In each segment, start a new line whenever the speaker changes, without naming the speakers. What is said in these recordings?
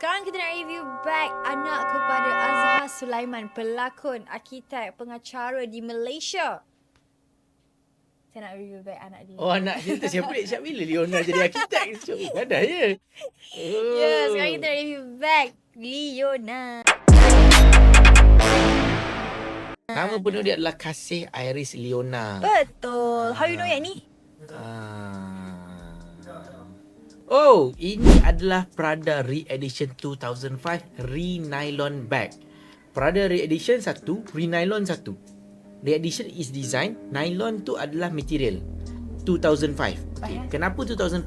Sekarang kita nak review bag anak kepada Azhar Sulaiman, pelakon, arkitek, pengacara di Malaysia. Saya nak review bag anak dia.
Oh anak dia tu siapa ni? Siap bila Leona jadi arkitek? Cuk, ada je. Oh.
Ya, yeah, sekarang kita nak review bag Leona.
Nama penuh dia adalah Kasih Iris Leona.
Betul. How you know yang ni?
Ah. Oh, ini adalah Prada Re-Edition 2005 Re-Nylon Bag. Prada Re-Edition 1, Re-Nylon 1. Re-Edition is design, nylon tu adalah material. 2005. Okay. Kenapa 2005?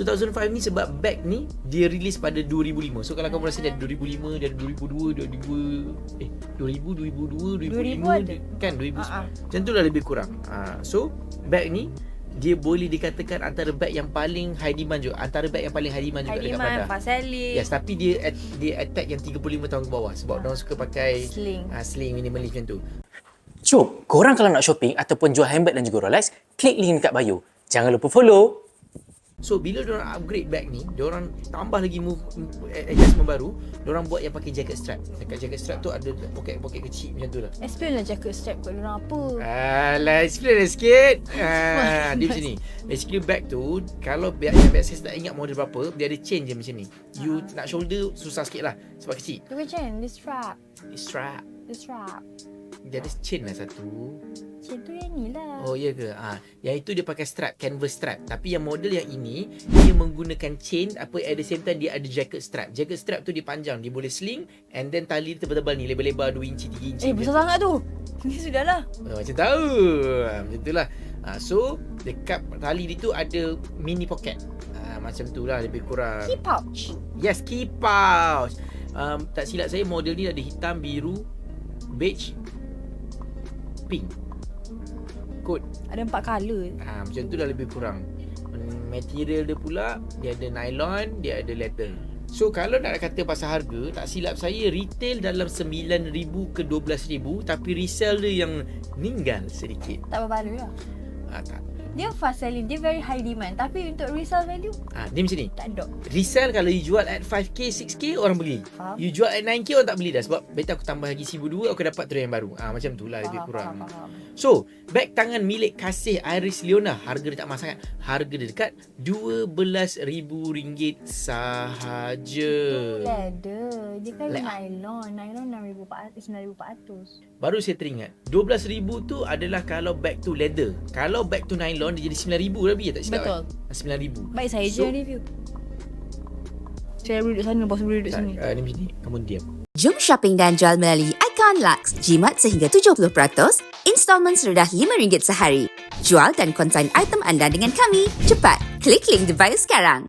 2005 ni sebab bag ni dia release pada 2005. So kalau kamu rasa dia ada 2005, dia ada 2002, dia ada 2000 eh 2000, 2002,
2000
2005
ada.
kan 2000.
Ah, ah.
Macam tu lah lebih kurang. Uh, so bag ni dia boleh dikatakan antara bag yang paling high demand juga. Antara bag yang paling high demand juga dekat
Hadiman,
Prada.
Pasali.
Yes, tapi dia at- dia attack yang 35 tahun ke bawah sebab orang suka pakai
Sling.
uh, sling minimalist macam tu.
Cuk, korang kalau nak shopping ataupun jual handbag dan juga Rolex, klik link dekat bio. Jangan lupa follow.
So bila diorang upgrade bag ni, diorang tambah lagi move adjustment baru, diorang buat yang pakai jacket strap. Dekat jacket strap tu ada poket-poket kecil macam tu lah.
Explain lah jacket strap kat diorang apa.
Alah, explain lah sikit. Ah, dia macam ni. Basically bag tu, kalau bag yang bag saya tak ingat model berapa, dia ada chain je macam ni. You nak shoulder susah sikit lah sebab kecil.
Kan chain, this strap.
Strap.
This strap.
Dia ada chain lah satu.
Chain tu yang ni lah.
Oh ya ke? Ah, yang itu dia pakai strap, canvas strap. Tapi yang model yang ini dia menggunakan chain apa at the same time dia ada jacket strap. Jacket strap tu dia panjang, dia boleh sling and then tali dia tebal-tebal ni lebar-lebar 2 inci 3 inci.
Eh, besar sangat tu. Ni sudahlah.
Oh, macam tahu. Ah, Macam tu lah. Ah, so dekat tali dia tu ada mini pocket. Ah, macam tu lah lebih kurang.
Key pouch.
Yes, key pouch. Um, tak silap saya model ni ada hitam, biru, beige, pink. Kod
Ada empat colour.
Ha, macam tu dah lebih kurang. Material dia pula, dia ada nylon, dia ada leather. So kalau nak kata pasal harga, tak silap saya retail dalam 9,000 ke 12,000 tapi resell dia yang ninggal sedikit.
Tak berbaloi lah.
Ha, tak.
Dia fast selling. Dia very high demand. Tapi untuk resale value,
Ha, dia macam ni.
tak ada.
Resell kalau you jual at 5k, 6k orang beli.
Faham?
You jual at 9k orang tak beli dah sebab better aku tambah lagi 1,200 aku dapat terus yang baru. Ah ha, macam tu lah lebih kurang.
faham, faham.
So, beg tangan milik kasih Iris Leona. Harga dia tak mahal sangat. Harga dia dekat RM12,000 sahaja.
Leather. Dia kan
Le-
nylon. Nylon 6,400, 9,400.
Baru saya teringat. RM12,000 tu adalah kalau beg tu leather. Kalau beg tu nylon dia jadi RM9,000 lebih tak silap.
Betul.
kan? RM9,000.
Baik saya je
So-
yang review. Saya duduk sana, bos boleh duduk
Tak,
sini.
uh, ni macam ni. Kamu diam.
Jom shopping dan jual melalui Icon Lux. Jimat sehingga 70%, installment serendah RM5 sehari. Jual dan konsign item anda dengan kami. Cepat, klik link di bio sekarang.